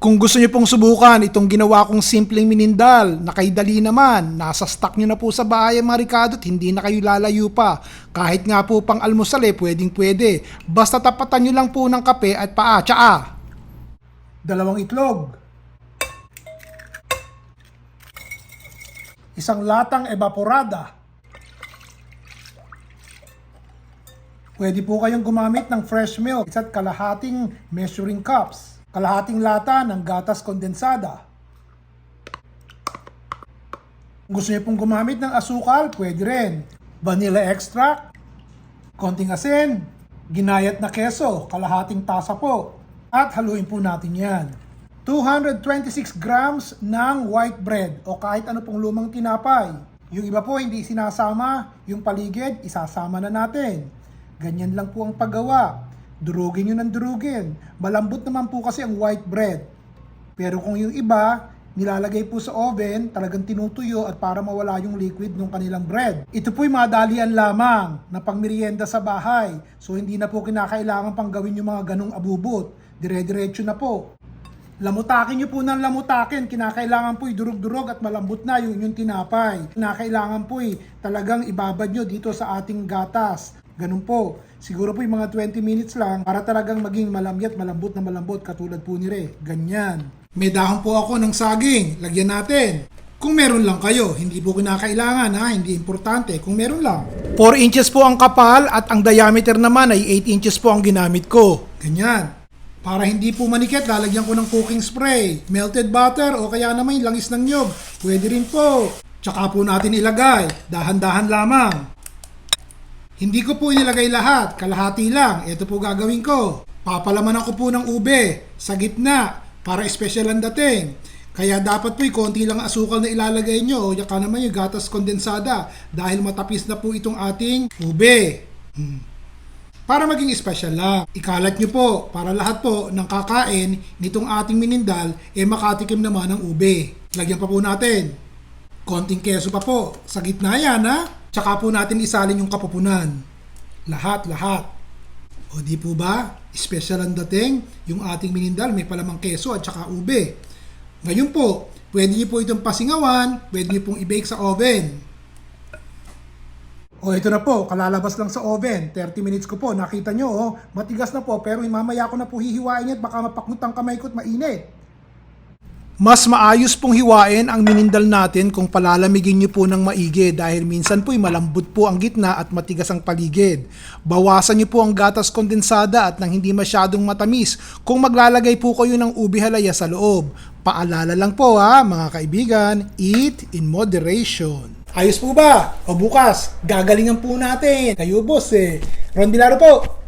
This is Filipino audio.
Kung gusto niyo pong subukan itong ginawa kong simpleng minindal, na kay dali naman, nasa stock niyo na po sa bahay ang mga Ricardo at hindi na kayo lalayo pa. Kahit nga po pang almusal eh, pwedeng pwede. Basta tapatan niyo lang po ng kape at paa, tsaa. Dalawang itlog. Isang latang evaporada. Pwede po kayong gumamit ng fresh milk at kalahating measuring cups. Kalahating lata ng gatas kondensada. Kung gusto niyo pong gumamit ng asukal, pwede rin. Vanilla extract, konting asin, ginayat na keso, kalahating tasa po. At haluin po natin yan. 226 grams ng white bread o kahit ano pong lumang tinapay. Yung iba po hindi sinasama, yung paligid isasama na natin. Ganyan lang po ang paggawa. Durugin nyo ng durugin. Malambot naman po kasi ang white bread. Pero kung yung iba, nilalagay po sa oven, talagang tinutuyo at para mawala yung liquid ng kanilang bread. Ito po'y madalian lamang na pangmerienda sa bahay. So hindi na po kinakailangan pang gawin yung mga ganong abubot. Dire-diretso na po. Lamutakin nyo po ng lamutakin. Kinakailangan po'y durog-durog at malambot na yung inyong tinapay. Kinakailangan po'y talagang ibabad nyo dito sa ating gatas. Ganun po. Siguro po yung mga 20 minutes lang para talagang maging malamyat, malambot na malambot katulad po ni Re. Ganyan. May dahon po ako ng saging. Lagyan natin. Kung meron lang kayo, hindi po kinakailangan ha, hindi importante. Kung meron lang. 4 inches po ang kapal at ang diameter naman ay 8 inches po ang ginamit ko. Ganyan. Para hindi po manikit, lalagyan ko ng cooking spray, melted butter o kaya naman yung langis ng nyog. Pwede rin po. Tsaka po natin ilagay. Dahan-dahan lamang. Hindi ko po inilagay lahat, kalahati lang. Ito po gagawin ko. Papalamanan ko po ng ube sa gitna para special ang dating. Kaya dapat po konti lang asukal na ilalagay nyo o yaka naman yung gatas kondensada dahil matapis na po itong ating ube. Hmm. Para maging special lang. Ikalat nyo po para lahat po ng kakain nitong ating minindal eh makatikim naman ng ube. Lagyan pa po natin. Konting keso pa po. Sa gitna yan ha. Tsaka po natin isalin yung kapupunan. Lahat, lahat. O di po ba? Special ang dating. Yung ating minindal may palamang keso at tsaka ube. Ngayon po, pwede niyo po itong pasingawan, pwede niyo pong i-bake sa oven. O ito na po, kalalabas lang sa oven. 30 minutes ko po, nakita nyo, oh, matigas na po, pero mamaya ko na po hihiwain yan, baka mapakmut ang kamay ko at mainit. Mas maayos pong hiwain ang minindal natin kung palalamigin nyo po ng maigi dahil minsan po'y malambot po ang gitna at matigas ang paligid. Bawasan nyo po ang gatas kondensada at nang hindi masyadong matamis kung maglalagay po kayo ng ubi halaya sa loob. Paalala lang po ha mga kaibigan, eat in moderation. Ayos po ba? O bukas, gagalingan po natin. Kayo boss eh. Ron Bilaro po.